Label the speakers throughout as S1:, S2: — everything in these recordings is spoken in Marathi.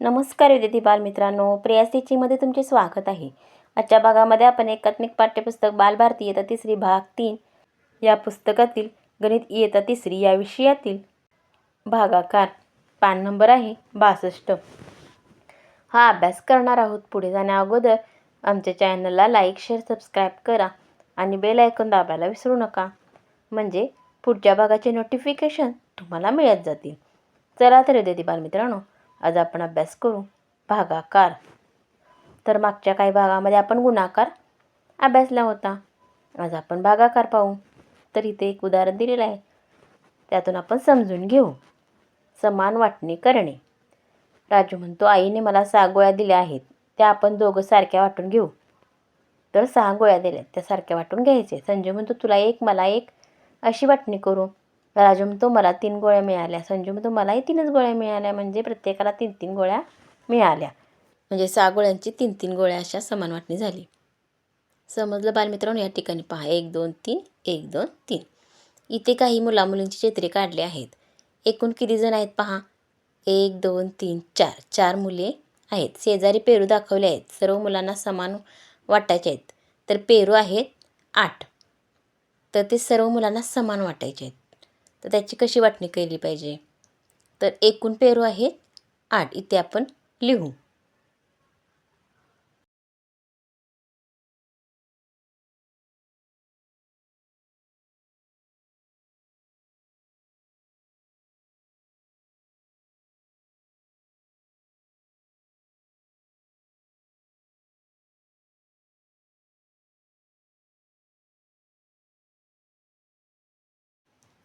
S1: नमस्कार विद्यार्थी बालमित्रांनो प्रियास टीचिंगमध्ये तुमचे स्वागत आहे. आजच्या भागामध्ये आपण एकात्मिक पाठ्यपुस्तक बालभारती इयत्ता तिसरी भाग तीन. या पुस्तकातील गणित इयत्ता तिसरी या विषयातील भागाकार पान नंबर आहे बासष्ट. हा अभ्यास करणार आहोत. पुढे जाण्या अगोदर आमच्या चॅनलला लाईक शेअर सबस्क्राईब करा आणि बेल ऐकून दाबायला विसरू नका. म्हणजे पुढच्या भागाचे नोटिफिकेशन तुम्हाला मिळत जातील. चला तर विद्यार्थी बालमित्रांनो आज आपण अभ्यास करू भागाकार. तर मागच्या काही भागामध्ये आपण गुणाकार अभ्यासला होता. आज आपण भागाकार पाहू. तर इथे एक उदाहरण दिलेलं आहे. त्यातून आपण समजून घेऊ. समान वाटणी करणे. राजू म्हणतो आईने मला सहा गोळ्या दिल्या आहेत. त्या आपण दोघं सारख्या वाटून घेऊ. तर सहा गोळ्या दिल्या. त्या सारख्या वाटून घ्यायचे. संजय म्हणतो तुला एक मला एक. अशी वाटणी करू. राजू म्हणतो मला तीन गोळ्या मिळाल्या. संजू म्हणतो मलाही तीनच गोळ्या मिळाल्या. म्हणजे प्रत्येकाला तीन तीन गोळ्या मिळाल्या. म्हणजे सहा गोळ्यांची तीन तीन गोळ्या अशा समान वाटणी झाली. समजलं बालमित्रांनो? या ठिकाणी पहा. एक दोन तीन एक दोन तीन. इथे काही मुलामुलींची चित्रे काढली आहेत. एकूण किती जण आहेत पहा? एक दोन तीन चार. चार मुले आहेत. शेजारी पेरू दाखवले आहेत. सर्व मुलांना समान वाटायचे आहेत. तर पेरू आहेत आठ. तर ते सर्व मुलांना समान वाटायचे आहेत. तर त्याची कशी वाटणी केली पाहिजे? तर एकूण पेरू आहेत आठ. इथे आपण लिहू.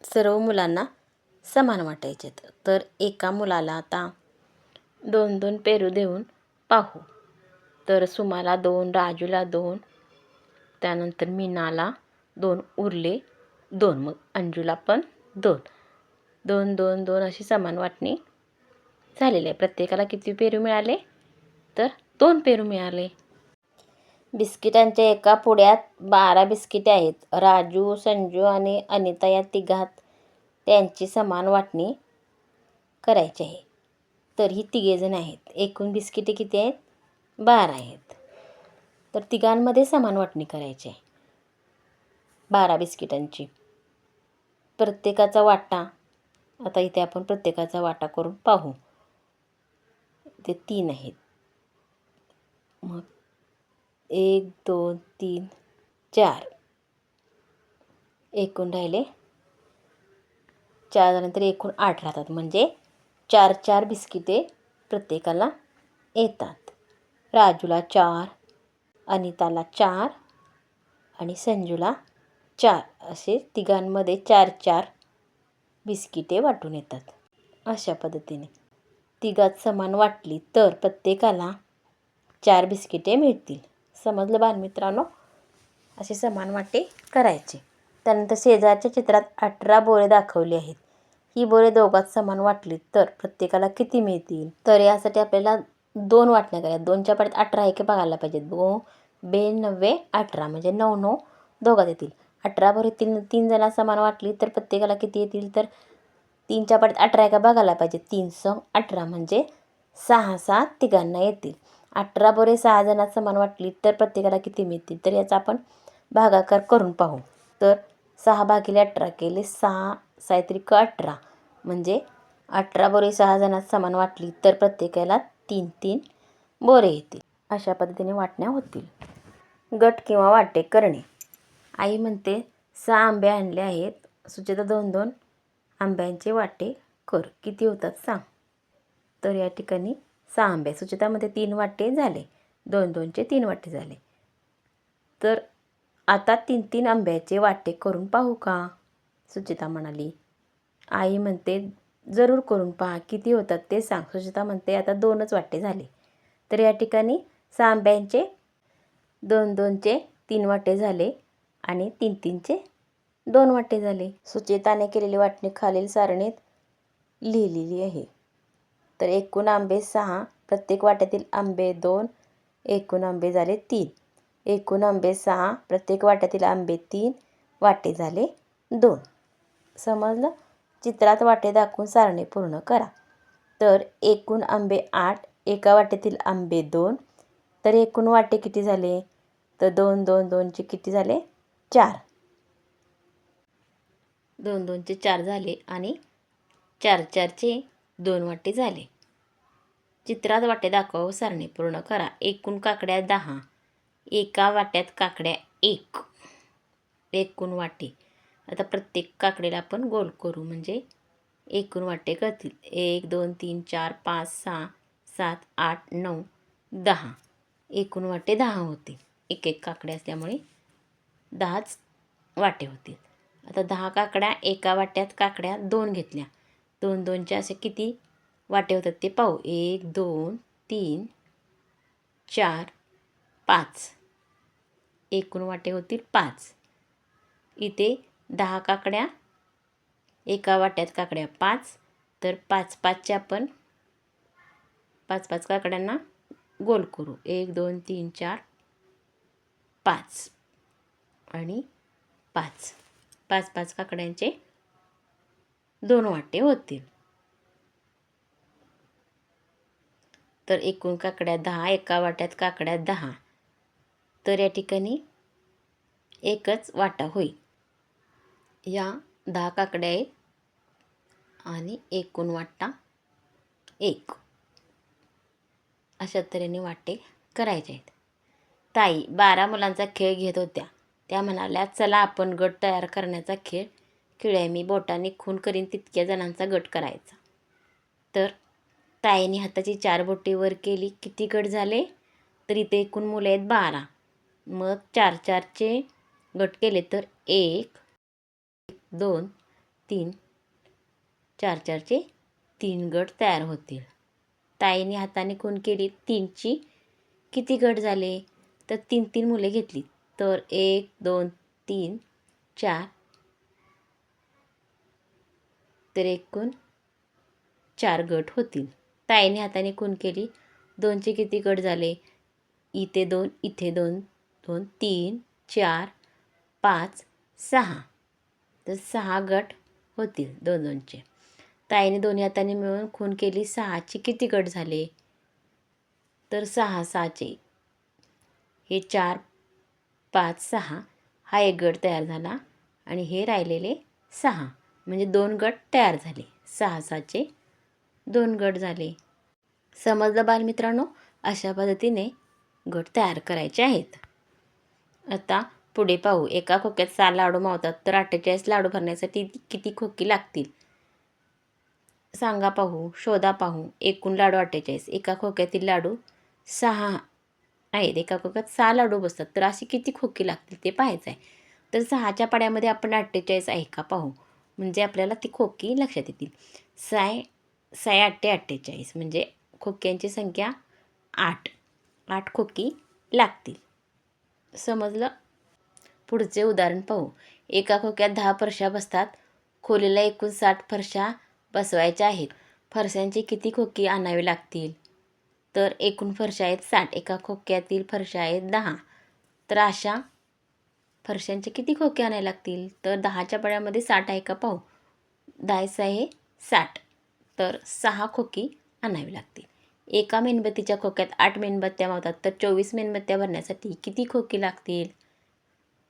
S1: सर्व मुलांना समान वाटायचे तर एका मुलाला आता दोन दोन पेरू देऊन पाहू. तर सुमाला दोन राजूला दोन त्यानंतर मीनाला दोन उरले दोन मग अंजूला पण दोन. दोन दोन दोन अशी समान वाटणी झालेली आहे. प्रत्येकाला किती पेरू मिळाले? तर दोन पेरू मिळाले. बिस्किटांच्या एका पुड्यात बारा बिस्किटे आहेत. राजू संजू आणि अनिता या तिघात त्यांची समान वाटणी करायची आहे. तर ही तिघेजण आहेत. एकूण बिस्किटे किती आहेत? बारा आहेत. तर तिघांमध्ये समान वाटणी करायची आहे. बारा बिस्किटांची. प्रत्येकाचा वाटा. आता इथे आपण प्रत्येकाचा वाटा करून पाहू. ते तीन आहेत. मग एक दोन तीन चार. एकूण राहिले. चार झाल्यानंतर एकूण आठ राहतात. म्हणजे चार चार बिस्किटे प्रत्येकाला येतात. राजूला चार अनिताला चार आणि संजूला चार. असे तिघांमध्ये चार चार बिस्किटे वाटून येतात. अशा पद्धतीने. तिघात समान वाटली तर प्रत्येकाला चार बिस्किटे मिळतील. समजलं बालमित्रांनो? असे समान वाटे करायचे. त्यानंतर शेजारच्या चित्रात अठरा बोरे दाखवली आहेत. ही बोरे दोघात समान वाटली तर प्रत्येकाला किती मिळतील? तर यासाठी आपल्याला दोन वाटण्या करायच्या. दोनच्या पाड्यात अठरा आहे की बघायला पाहिजे दो बे नव्वे अठरा म्हणजे नऊ नऊ दोघात येतील. अठरा बोरे तीन तीन जणा समान वाटली तर प्रत्येकाला किती येतील? तर तीनच्या पाड्यात अठरा आहे का बघायला पाहिजे तीन सौ अठरा म्हणजे सहा सहा तिघांना येतील. अठरा बोरे सहा जणांना समान वाटली तर प्रत्येकाला किती मिळतील? तर याचा आपण भागाकार करून पाहू. तर सहा भागिले अठरा केले सहा सायत्रिक अठरा. म्हणजे अठरा बोरे सहा जणांना समान वाटली तर प्रत्येकाला तीन तीन बोरे येतील. अशा पद्धतीने वाटण्या होतील. गट किंवा वाटे करणे. आई म्हणते सहा आंबे आणले आहेत. सुचेता दोन दोन आंब्यांचे वाटे कर. किती होतात सांग. तर या ठिकाणी सहा आंबे सुचितामध्ये तीन वाटे झाले. दोन दोनचे तीन वाटे झाले. तर आता तीन तीन आंब्याचे वाटे करून पाहू का? सुचिता म्हणाली. आई म्हणते जरूर करून पहा. किती होतात ते सांग. सुचिता म्हणते आता दोनच वाटे झाले. तर या ठिकाणी सहा आंब्यांचे दोन दोनचे तीन वाटे झाले आणि तीन तीनचे दोन वाटे झाले. सुचेताने केलेली वाटणी खालील सारणीत लिहिलेली आहे. तर एकूण आंबे सहा प्रत्येक वाट्यातील आंबे दोन एकूण आंबे झाले तीन. एकूण आंबे सहा प्रत्येक वाट्यातील आंबे तीन वाटे झाले दोन. समजलं? चित्रात वाटे दाखवून सारणी पूर्ण करा. तर एकूण आंबे आठ एका वाट्यातील आंबे दोन. तर एकूण वाटे किती झाले? तर दोन दोन दोनचे किती झाले? चार. दोन दोनचे चार झाले आणि चार चारचे दोन वाटे झाले. चित्रात वाटे दाखवा व सारणी पूर्ण करा. एकूण काकड्या दहा. एका वाट्यात काकड्या एक. एकूण वाटे. आता प्रत्येक काकडीला आपण गोल करू म्हणजे एकूण वाटे करतील एक दोन तीन चार पाच सहा सात आठ नऊ दहा. एकूण वाटे दहा होतील एक एक काकडे असल्यामुळे दहाच वाटे होतील. आता दहा काकड्या एका वाट्यात काकड्या दोन घेतल्या. दोन दोनचे असे किती वाटे होतात ते पाहू. एक दोन तीन चार पाच. एकूण वाटे होतील पाच. इथे दहा काकड्या एका वाट्यात काकड्या पाच. तर पाच पाचच्या आपण पाच पाच काकड्यांना गोल करू. एक दोन तीन चार पाच. आणि पाच. पाच पाच काकड्यांचे दोन वाटे होतील. तर एकूण काकड्या दहा एका वाट्यात काकड्या दहा. तर या ठिकाणी एकच वाटा होईल. या दहा काकड्या आहेत आणि एकूण वाटा एक. अशा तऱ्हेने वाटे करायचे आहेत. ताई बारा मुलांचा खेळ घेत होत्या. त्या म्हणाल्या चला आपण गट तयार करण्याचा खेळ खेळूया मी बोटाने खून करीन तितक्या जणांचा गट करायचा. तर ताईने हाताची चार बोटे वर केली. किती गट झाले? तर इथे एकूण मुलं आहेत बारा. मग चार चारचे गट केले तर एक दोन तीन चार चारचे तीन गट तयार होतील. ताईने हाताने खून केली. तीनची किती गट झाले? तर तीन तीन मुले घेतली. तर एक दोन तीन चार तर एकूण चार गट होतील. ताईने हाताने खून केली. दोनचे किती गट झाले? इथे दोन इथे दोन दोन तीन चार पाच सहा. तर सहा गट होतील दोन दोनचे. ताईने दोन्ही हाताने मिळून खून केली. सहाचे किती गट झाले? तर सहा सहाचे. हे चार पाच सहा. हा एक गट तयार झाला आणि हे राहिलेले सहा. म्हणजे दोन गट तयार झाले. सहा सहाचे दोन गट झाले. समजलं बालमित्रांनो? अशा पद्धतीने गट तयार करायचे आहेत. आता पुढे पाहू. एका खोक्यात सहा लाडू मावतात तर अठ्ठेचाळीस लाडू भरण्यासाठी किती खोकी लागतील? सांगा पाहू शोधा पाहू. एकूण लाडू अठ्ठेचाळीस. एका खोक्यातील लाडू सहा आहेत. एका खोक्यात सहा लाडू बसतात. तर अशी किती खोकी लागतील ते पाहायचं आहे तर सहाच्या पाड्यामध्ये आपण अठ्ठेचाळीस आहे का? पाहू. म्हणजे आपल्याला ती खोकी लक्षात येतील. साय साय आठे अठ्ठेचाळीस म्हणजे खोक्यांची संख्या आठ. आठ खोकी लागतील. समजलं? पुढचे उदाहरण पाहू. एका खोक्यात दहा फरशा बसतात. खोलीला एकूण साठ फरशा बसवायच्या आहेत. फरशांची किती खोकी आणावी लागतील? तर एकूण फरशा आहेत साठ. एका खोक्यातील फरशा आहेत दहा. तर अशा फरशांचे किती खोके आणायला लागतील? तर दहाच्या पळ्यामध्ये साठ आहे का पाहू? दहायचं आहे साठ. तर सहा खोकी आणावी लागतील. एका मेणबत्तीच्या खोक्यात आठ मेणबत्त्या मावतात तर चोवीस मेणबत्त्या भरण्यासाठी किती खोकी लागतील?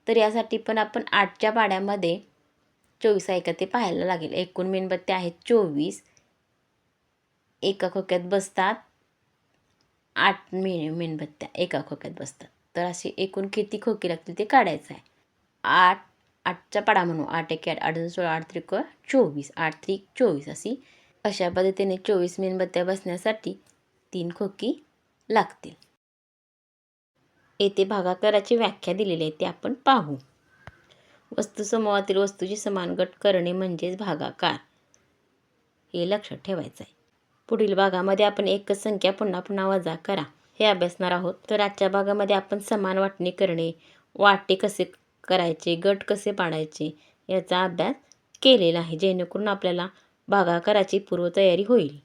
S1: तर यासाठी पण आपण आठच्या पाड्यामध्ये चोवीस आहे का ते पाहायला लागेल. एकूण मेणबत्त्या आहेत चोवीस. एका खोक्यात बसतात आठ मे मेणबत्त्या एका खोक्यात बसतात. तर असे एकूण किती खोकी लागतील ते काढायचं आहे. आठ आठचा पाडा म्हणू. आठ एक आठ आठ सोळा आठ त्रिक चोवीस. आठ त्रिक चोवीस अशी अशा पद्धतीने चोवीस मेणबत्त्या बसण्यासाठी तीन खोकी लागतील. येथे भागाकाराची व्याख्या दिलेली आहे ते आपण पाहू. वस्तुसमूहातील वस्तूची समान गट करणे म्हणजेच भागाकार. हे लक्षात ठेवायचं आहे. पुढील भागामध्ये आपण एकच संख्या पुन्हा पुन्हा वजा करा. हे अभ्यासणार आहोत. तर आजच्या भागामध्ये आपण समान वाटणी करणे वाटे कसे करायचे गट कसे पाडायचे याचा अभ्यास केलेला आहे जेणेकरून आपल्याला भागाकाराची पूर्वतयारी होईल.